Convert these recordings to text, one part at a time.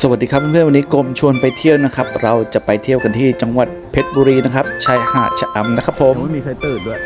สวัสดีครับเพื่อนๆวันนี้กรมชวนไปเที่ยวนะครับ เราจะไปเที่ยวกันที่จังหวัดเพชรบุรีนะครับชายหาดชะอำนะครับผม ไม่มีใครตื่นด้วย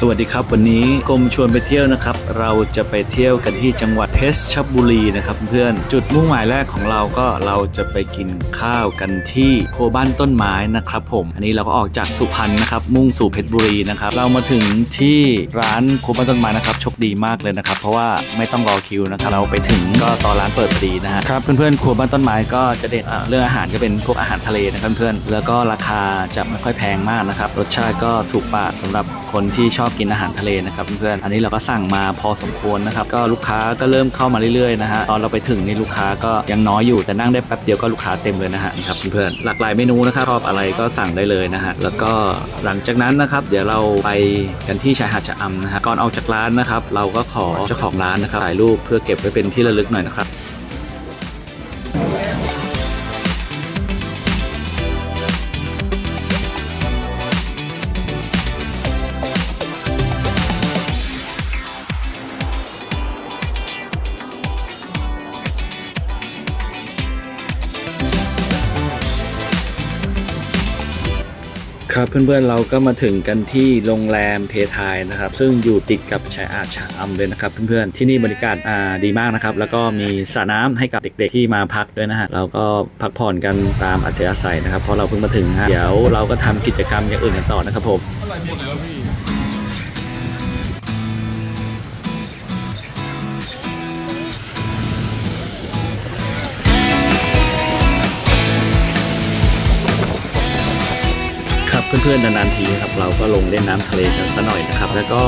สวัสดีครับ วันนี้กรมชวนไปเที่ยวนะครับ เราจะไปเที่ยวกันที่จังหวัดเพชรบุรีนะครับเพื่อนจุดมุ่งหมายแรกของเราก็เราจะไปกินข้าวกันที่โคบ้านต้นไม้นะครับ ผม อันนี้เราก็ออกจากสุพรรณนะครับ มุ่งสู่เพชรบุรีนะครับ เรามาถึงที่ร้านโคบ้านต้นไม้นะครับโชคดีมากเลยนะครับ เพราะว่าไม่ต้องรอคิวนะครับเราไปถึงก็ตอนร้านเปิดพอดีนะฮะครับเพื่อนๆครัวบ้านต้นไม้ก็จะเด่นเรื่องอาหารก็เป็นพวกอาหารทะเลนะครับเพื่อนๆแล้วก็ราคาจะไม่ค่อยแพงมากนะครับรสชาติก็ถูกปากสำหรับ คนที่ชอบกินอาหารทะเลนะครับเพื่อนๆอันนี้เราก็สั่งมาพอสมควรนะครับ ก็ลูกค้าก็เริ่มเข้ามาเรื่อยๆนะฮะตอนเราไปถึงนี่ลูกค้าก็ยังน้อยอยู่แต่นั่งได้แป๊บเดียวก็ลูกค้าเต็มเลยนะฮะครับเพื่อนๆหลากหลายเมนูนะครับชอบอะไรก็สั่งได้เลยนะฮะแล้วก็หลังจากนั้นนะครับ เดี๋ยวเราไปกันที่ชายหาดชะอำนะฮะก่อนออกจากร้านนะครับ เราก็ขอเจ้าของร้านนะครับถ่ายรูปเพื่อเก็บไว้เป็นที่ระลึกหน่อยนะครับ ครับเพื่อนๆเราก็มาถึงกันที่โรงแรมเพทายนะครับ ซึ่งอยู่ติดกับชายหาดชะอำเลยนะครับเพื่อนๆที่นี่บริการอ่าดีมากนะครับ แล้วก็มีสระน้ำให้กับเด็กๆที่มาพักด้วยนะฮะเราก็พักผ่อนกันตามอัธยาศัยนะครับเพราะเราเพิ่งมาถึงฮะเดี๋ยวเราก็ทำกิจกรรมอย่างอื่นกันต่อนะครับผมอะไรหมดเลยแล้วพี่ พื่อนๆนานๆทีครับเราก็ลงเล่นน้ำทะเลกันสัหน่อยนะครับ แล้วก็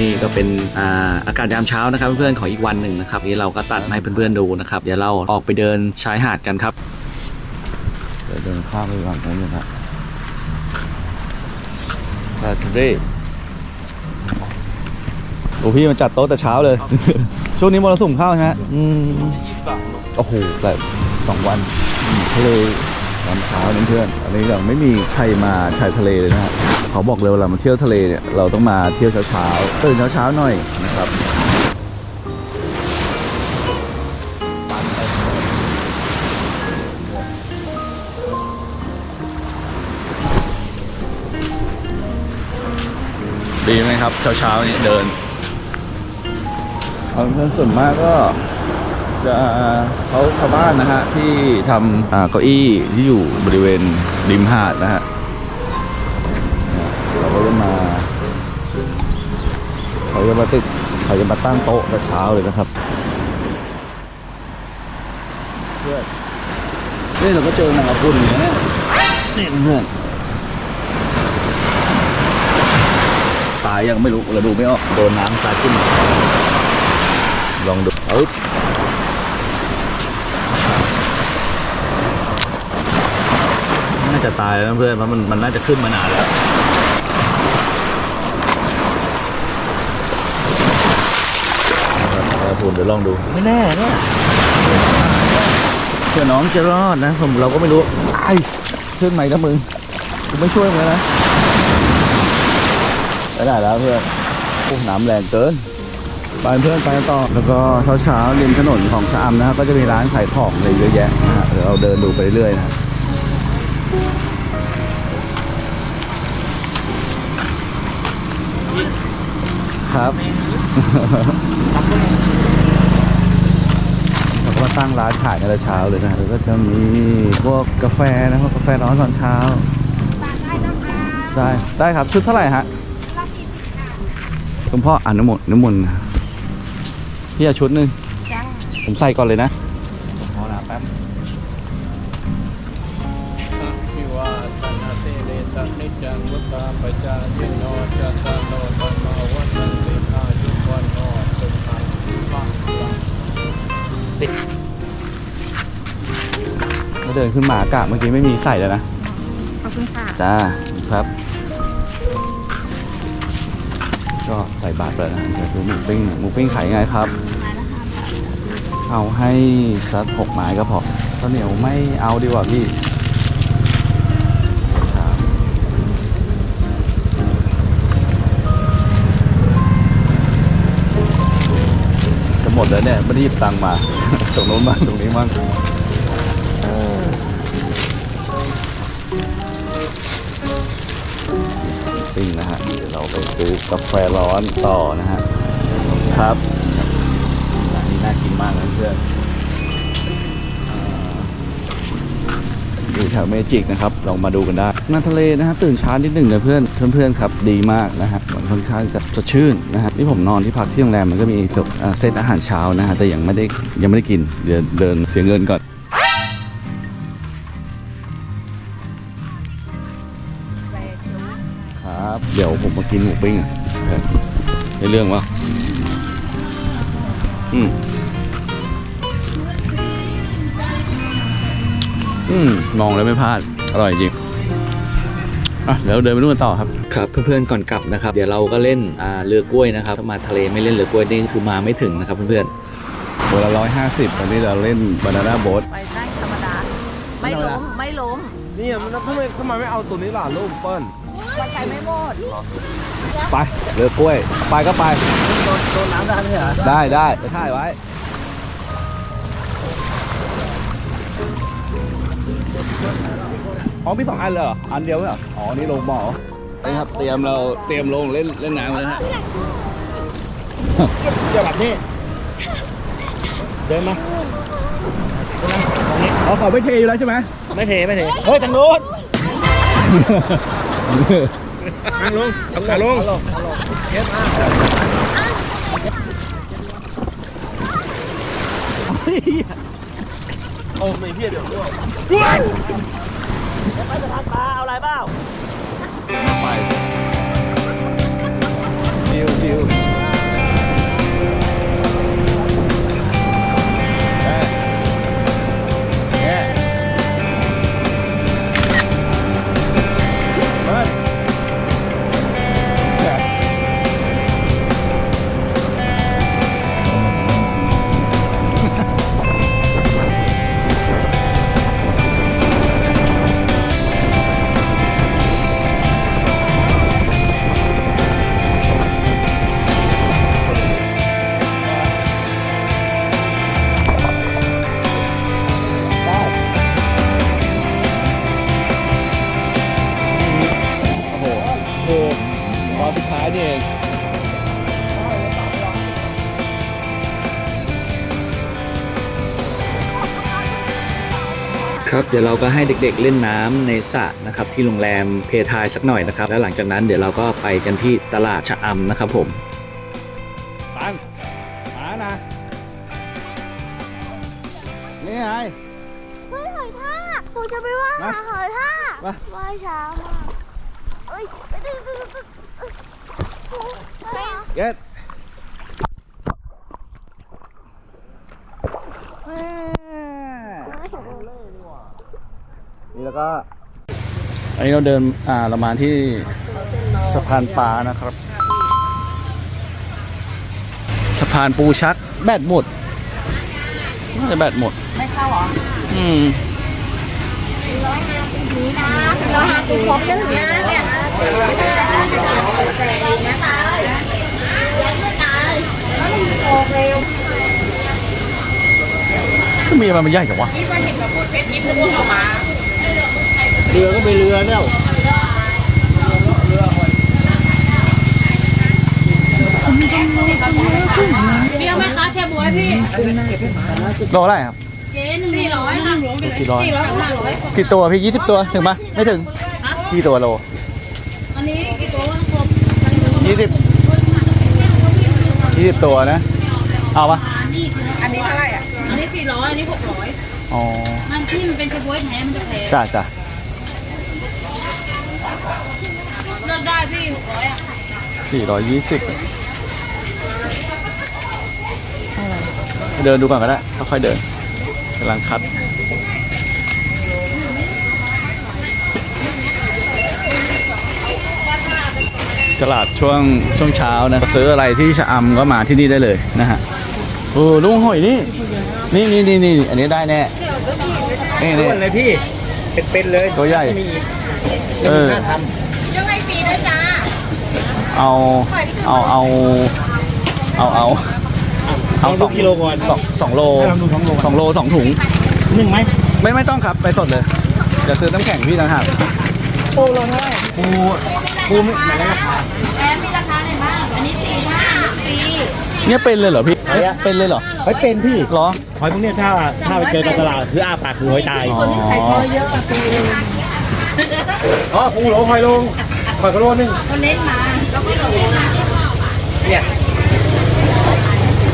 นี่ก็เป็นอ่าอากาศยามเช้านะครับเพื่อนๆของอีกวันหนึ่งนะครับนี่เราก็ตัดให้เพื่อนๆดูนะครับเดี๋ยวเราออกไปเดินชายหาดกันครับเดี๋ยวเดินข้ามไปฝั่งนู้นนะครับลาทะเลโอ้พี่มันจัดโต๊ะแต่เช้าเลย ช่วงนี้มรสุมเข้าใช่ไหมอืมโอ้โหแบบสองวันทะเล ตอนเช้านี่เพื่อนอันนี้เราไม่มีใครมาชายทะเลเลยนะฮะเขาบอกเลยเวลามาเที่ยวทะเลเนี่ยเราต้องมาเที่ยวเช้าๆตื่นเช้าๆหน่อยนะครับดีไหมครับเช้าๆนี่เดินเอาเพื่อนส่วนมากก็ จะเขาชาวบ้านนะฮะ ที่ทำเก้าอี้ที่อยู่บริเวณริมหาดนะฮะ เราก็จะมาเขาจะมาติดเขาจะมาตั้งโต๊ะแต่เช้าเลยนะครับเพื่อนนี่เราก็เจอแมงกะพรุนอย่างนี้ยนี่เพื่อนตายยังไม่รู้เราดูไม่ออกโดนน้ำตายขึ้นลองดูเอ้ยาจะตายแล้วนะเพื่อนเพราะมันมันน่าจะขึ้นมานานแล้วนะครับผมเดี๋ยวลองดูไม่แน่เนี่ยเพื่อน้องจะรอดนะผมเราก็ไม่รู้ไอ้ขึ้นใหม่แล้วมึงกูไม่ช่วยมึงแล้วนะไปได้แล้วเพื่อนโอ้น้ำแรงเกินไปเพื่อนไปกันต่อแล้วก็เช้าเช้าๆริมถนนของชะอำนะฮะก็จะมีร้านขายของอะไรเยอะแยะนะฮะเดี๋ยวเราเดินดูไปเรื่อยๆนะ ครับเขาก็ตั้งร้านขายในเช้าเลยนะแล้วก็จะมีพวกกาแฟนะพวกกาแฟร้อนตอนเช้า ได้ได้ครับชุดเท่าไหร่ฮะคุณพ่ออนุโมทนุมนต์นะพี่เอาชุดหนึ่งผมใส่ก่อนเลยนะ ดินขึ้นมาอากาศเมื่อกี้ไม่มีใส่เลยนะ ขอบคุณค่ะ จ้าครับ ก็ใส่บาทไปแล้วนะจะซื้อหมูปิ้งหมูปิ้งขายไงครับ เอาให้สักหกไม้ก็พอข้าวเหนียวไม่เอาดีกว่าพี่ครับจะหมดแล้วเนี่ยไม่ได้หยิบตังค์มา ตรงโน้นบ้างตรงนี้บ้าง ไปซื้อกาแฟร้อนต่อนะฮะครับร้านนี้น่ากินมากนะเพื่อนอยู่แถวเมจิกนะครับลองมาดูกันได้น้ำทะเลนะฮะตื่นเช้านิดหนึ่งนะเพื่อนเพื่อนๆครับดีมากนะฮะมันค่อนข้างจะสดชื่นนะฮะที่ผมนอนที่พักที่โรงแรมมันก็มีเซตอาเซตอาหารเช้านะฮะแต่ยังไม่ได้ยังไม่ได้กินเดี๋ยวเดินเสียเงินก่อน กินหมูปิ้งอะในเรื่องวะอืมอืมมองแล้วไม่พลาด อร่อยจริงอะเดี๋ยวเราเดินไปนู่นกันต่อครับ ครับเพื่อนๆก่อนกลับนะครับ เดี๋ยวเราก็เล่นอ่าเรือกล้วยนะครับถ้ามาทะเลไม่เล่นเรือกล้วยนี่คือมาไม่ถึงนะครับเพื่อนๆตัวละร้อยห้าสิบตอนนี้เราเล่นบานาน่าโบ๊ทไปได้ธรรมดา ไม่ล้มไม่ล้มเนี่ยมันทำไมทำไมไม่เอาตัวนี้ล่ะลูกเปิ้ล วันใจไม่หมดไปเรือกล้วย ไปก็ไปโดนน้ำได้ไหมเหรอได้ได้จะถ่ายไว้ อ๋อมีสองอันเลยเหรอ อันเดียวไหมเหรอ อ๋อ นี่ลงบ่อนี่ครับ เตรียมเราเตรียมลงเล่นเล่นน้ำแล้วฮะเดี๋ยวแบบนี้ เดินมาอ๋อเขาไม่เทอยู่แล้วใช่ไหมไม่เทไม่เท เฮ้ยทางโน้น นั่งลงเอาขาลงเก็บอะโอ้ไม่เพี้ยเดี๋ยวด้วยไปชิวชิว นสุดท้ายนี่เองครับเดี๋ยวเราก็ให้เด็กๆเล่นน้ำในสระนะครับที่โรงแรมเพทายสักหน่อยนะครับ แล้วหลังจากนั้นเดี๋ยวเราก็ไปกันที่ตลาดชะอำนะครับผม เฮ้ยเก็ตนี่แล้วก็ อันนี้เราเดิน อ่าเรามาที่สะพานปลานะครับ สะพานปูชัก แบตหมดน่าจะแบตหมด ไม่เข้าเหรออืมร้อยห้าสิบครบจะถึงนะเนี่ยยังไม่ตาย มีอะไรมันใหญ่จังวะเรือก็ไปเรือแล้วเบี้ยวไหมคะแช่บวยพี่โลอะไรครับสี่ร้อยค่ะกี่ร้อยสี่ร้อยห้าร้อยกี่ตัวพี่ยี่สิบตัวถึงปะไม่ถึงกี่ตัวโลอันนี้กี่ตัววะครบยี่สิบยี่สิบตัวนะ เอาปะอันนี้เท่าไหร่อะ อันนี้สี่ร้อยอันนี้หกร้อยอ๋อ มันที่มันเป็นแช่บวยแท้มันจะแพงจ้าจ้าเลือกได้พี่หกร้อยอะสี่ร้อยยี่สิบเดินดูก่อนก็ได้ค่อยๆเดินกำลังคัดตลาดช่วงช่วงเช้านะซื้ออะไรที่ชะอำก็มาที่นี่ได้เลยนะฮะ โอ้ลุงหอยนี่ นี่นี่นี่นี่อันนี้ได้แน่นี่นี่เลยพี่ เป็นๆเลยตัวใหญ่เออยังไงฟรีด้วยจ้าเอา เอา เอา เอา เอาเอาสองกิโลก่อน สองสองโลสองโลสองถุง หนึ่งไหมไม่ไม่ต้องครับ ไปสดเลย เดี๋ยวซื้อน้ำแข็งพี่ต่างหากปูลงเท่าไหร่ปูปูไม่ไม่ราคาแอมมีราคาไหนบ้าง อันนี้สี่ห้าฟรีเนี่ยเป็นเลยเหรอพี่ อะไรอะเป็นเลยเหรอเฮ้ยเป็นพี่เหรอหอยพวกเนี้ยถ้าถ้าไปเจอในตลาดคืออ้าปากคือหอยตายอ๋ออ๋อปูโหลหอยลงหอยกระโดดนึงคนเน้นมาแล้วก็ลงมาเนี่ย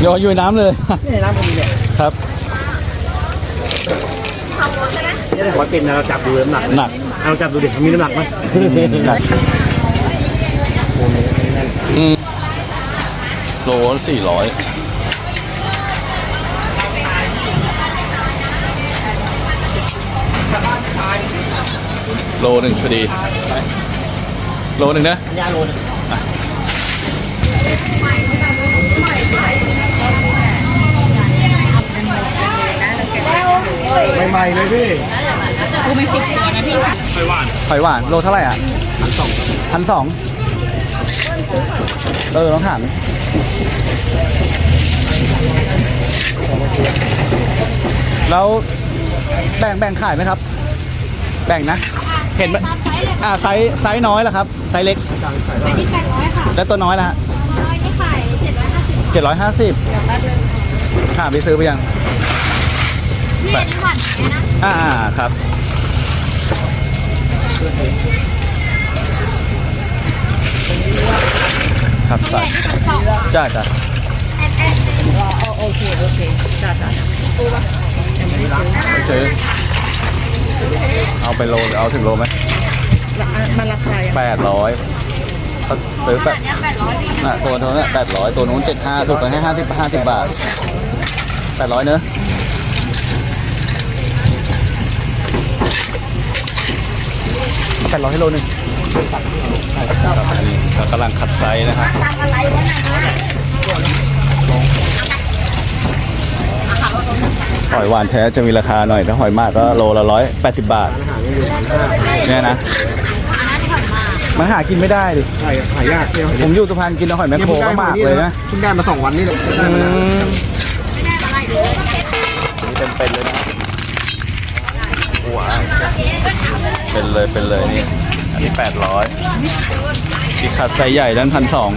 โยนอยู่ในน้ำเลยนี่น้ำพอดีเนี่ยครับเนี่ยหอยเป็นนะเราจับดูน้ำหนักหนักเอาจับดูดิมันมีน้ำหนักไหมหนักอืมโลสี่ร้อย โลหนึ่งพอดี โลหนึ่งนะยาโลนใหม่ๆเลยพี่ปูเป็นสิบตัวนะพี่หอยหวานโลเท่าไหร่อะพันสองพันสองเออลองถามแล้วแบ่งแบ่งขายไหมครับ แบ่งนะ เห็นไหมอ่าไซส์ไซส์น้อยแล้วครับไซส์เล็กอันนี้แปดร้อยค่ะแล้วตัวน้อยนะฮะร้อยนี่ขายเจ็ดร้อยห้าสิบเจ็ดร้อยห้าสิบเดี๋ยวแป๊บนึงถามไปซื้อไปยังพี่อันนี้หวานแท้นะอ่าอ่าครับครับใส่จ้าจ้าโอเค โอเคจ้าจ้าไม่ซื้อ เอาไปโลเอาถึงโลไหมมันราคายังแปดร้อยเขาซื้อแปดอันเนี้แปดร้อยพี่น่ะตัวเท่านั้นแปดร้อยตัวนู้นเจ็ดห้าถูกไปให้ห้าสิบห้าสิบบาทแปดร้อยเนอะแปดร้อยให้โลหนึ่งครับอันนี้เรากำลังคัดไซส์นะครับ หอยหวานแท้จะมีราคาหน่อย ถ้าหอยมากก็โลละร้อยแปดสิบบาทเนี่ยนะมันหากินไม่ได้ดิหอยหายากเนี่ยผมอยู่สุพรรณกินหอยแมคโครก็มากเลยนะเพิ่งได้มาสองวันนี่เลยอืมไม่ได้อะไรเลยนี่เป็นเป็นเลยนะว้าวเป็นเลยเป็นเลยนี่อันนี้แปดร้อยที่ขัดไซส์ใหญ่ด้านพันสอง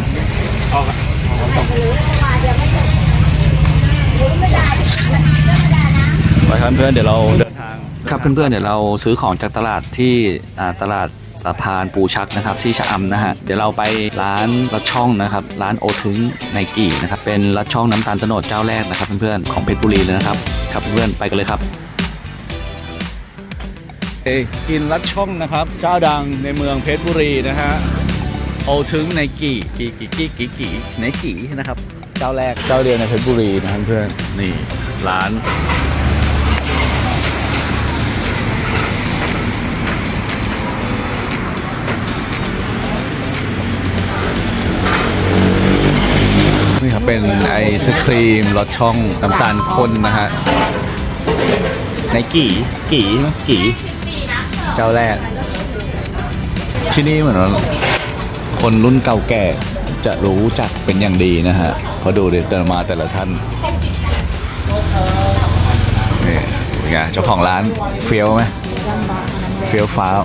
ไปครับเพื่อนเดี๋ยวเราเดินทางครับเพื่อนๆเดี๋ยวเราซื้อของจากตลาดที่อ่าตลาดสะพานปูชักนะครับที่ชะอำนะฮะเดี๋ยวเราไปร้านลัดช่องนะครับร้านโอทึงในกี่นะครับเป็นลัดช่องน้ำตาลโตโนดเจ้าแรกนะครับเพื่อนๆของเพชรบุรีเลยนะครับครับเพื่อนๆไปกันเลยครับเอ้ยกินลัดช่องนะครับเจ้าดังในเมืองเพชรบุรีนะฮะโอถึงในกี่กี่กี่กี่กี่กี่ในกี่นะครับเจ้าแรกเจ้าเดียวในเพชรบุรีนะครับเพื่อนนี่ร้าน เป็นไอศครีมรสช่องน้ำตาลข้นนะฮะในกี่กี่กี่เจ้าแรก ที่นี่เหมือนว่าคนรุ่นเก่าแก่จะรู้จักเป็นอย่างดีนะฮะเขาดูดิเดินมาแต่ละท่านนี่เป็นไงเจ้าของร้านเฟี้ยวไหมเฟี้ยวฟ้าว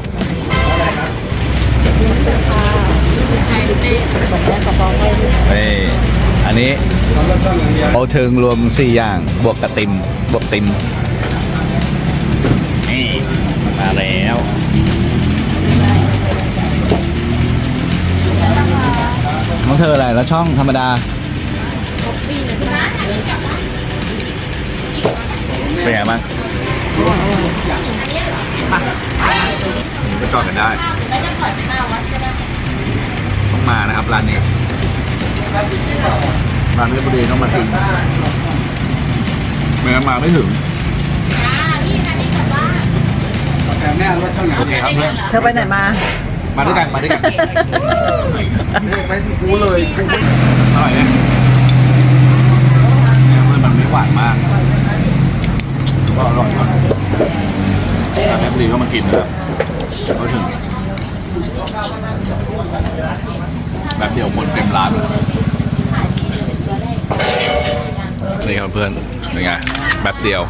นี่ อันนี้โอเทิงรวม 4 อย่าง บวกกระติม บวกติม นี่มาแล้วน้องเธออะไรแล้วช่องธรรมดา เป็นไงบ้างไปจอดกันได้ ต้องมานะครับร้านนี้ ร้านเพชรบุรีต้องมาถึงไม่งั้นมาไม่ถึงโอเคครับเพื่อนเธอไปไหนมา มาด้วยกันมาด้วยกันไปที่กูเลยอร่อยเนี่ยเนี่ยมันมันไม่หวานมากก็อร่อยครับร้านเพชรบุรีก็มากินนะครับเขาถึง แบบเดียวคนเต็มร้านเลยนี่ครับเพื่อนเป็นไงแบบเดียว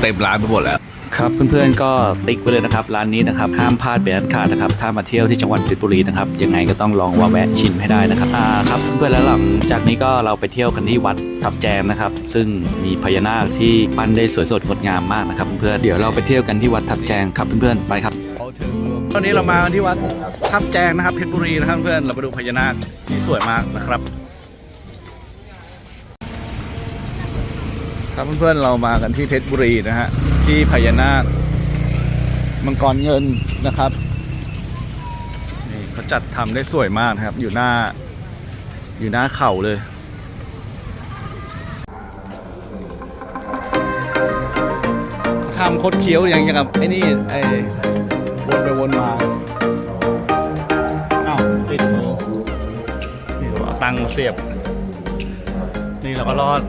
เต็มร้านไปหมดแล้วครับเพื่อนๆก็ติ๊กไปเลยนะครับร้านนี้นะครับห้ามพลาดเป็นอันขาดนะครับถ้ามาเที่ยวที่จังหวัดเพชรบุรีนะครับยังไงก็ต้องลองมาแวะชิมให้ได้นะครับอ่าครับเพื่อนๆแล้วหลังจากนี้ก็เราไปเที่ยวกันที่วัดทับแจงนะครับ ซึ่งมีพญานาคที่ปั้นได้สวยสดงดงามมากนะครับเพื่อนๆเดี๋ยวเราไปเที่ยวกันที่วัดทับแจงครับเพื่อนๆไปครับ ตอนนี้เรามาที่วัดทับแจงนะครับเพชรบุรีนะครับเพื่อนเราไปดูพญานาคที่สวยมากนะครับ ครับเพื่อนๆเรามากันที่เพชรบุรีนะฮะที่พญานาคมังกรเงินนะครับนี่เขาจัดทำได้สวยมากครับ อยู่หน้าอยู่หน้าเข่าเลยเขาทำคดเคี้ยวอย่างอย่างกับไอ้นี่ไอ้ วนไปวนมาอ้าวติดมือนี่เราเอาตังค์มาเสียบ นี่เราก็รอด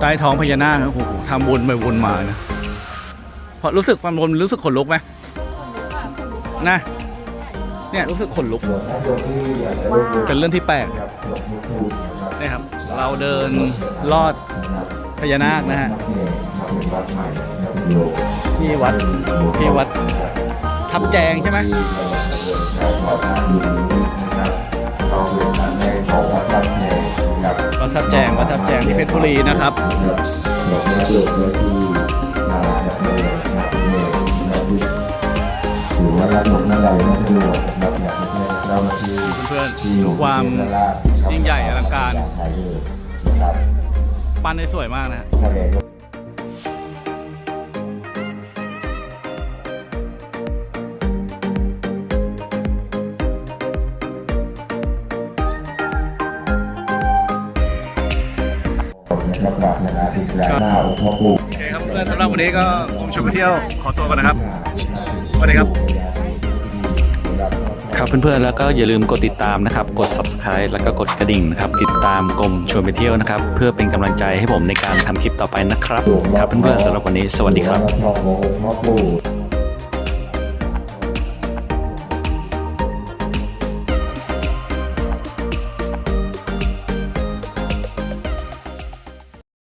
ใต้ท้องพญานาคโอ้โหทำวนไปวนมานะเพราะรู้สึกความวนรู้สึกขนลุกไหมนะเนี่ยรู้สึกขนลุก เป็นเรื่องที่แปลกนี่ครับ เราเดินลอดพญานาคนะฮะที่วัดที่วัด ทับแจงใช่ไหมวัดทับแจงวัดทับแจงที่เพชรบุรีนะครับถือว่าระบบนั่นเราไม่สะดวกนะครับอยากให้เจ้าหน้าที่เพื่อนที่ๆดูความยิ่งใหญ่อลังการถ่ายรูปนะครับปั้นได้สวยมากนะ กราบนะครับอีกรั้งหน้าองค์พ่อปู่โอเคครับเพื่อนสำหรับวันนี้ก็กรมชมไปเที่ยวขอตัวก่อนนะครับสวัสดีครับ ครับเพื่อนๆแล้วก็อย่าลืมกดติดตามนะครับ กด subscribe แล้วก็กดกระดิ่งนะครับ ติดตามกลมชวนไปเที่ยวนะครับ เพื่อเป็นกำลังใจให้ผมในการทำคลิปต่อไปนะครับ ครับเพื่อนๆสำหรับวันนี้สวัสดีครับพ่อปู่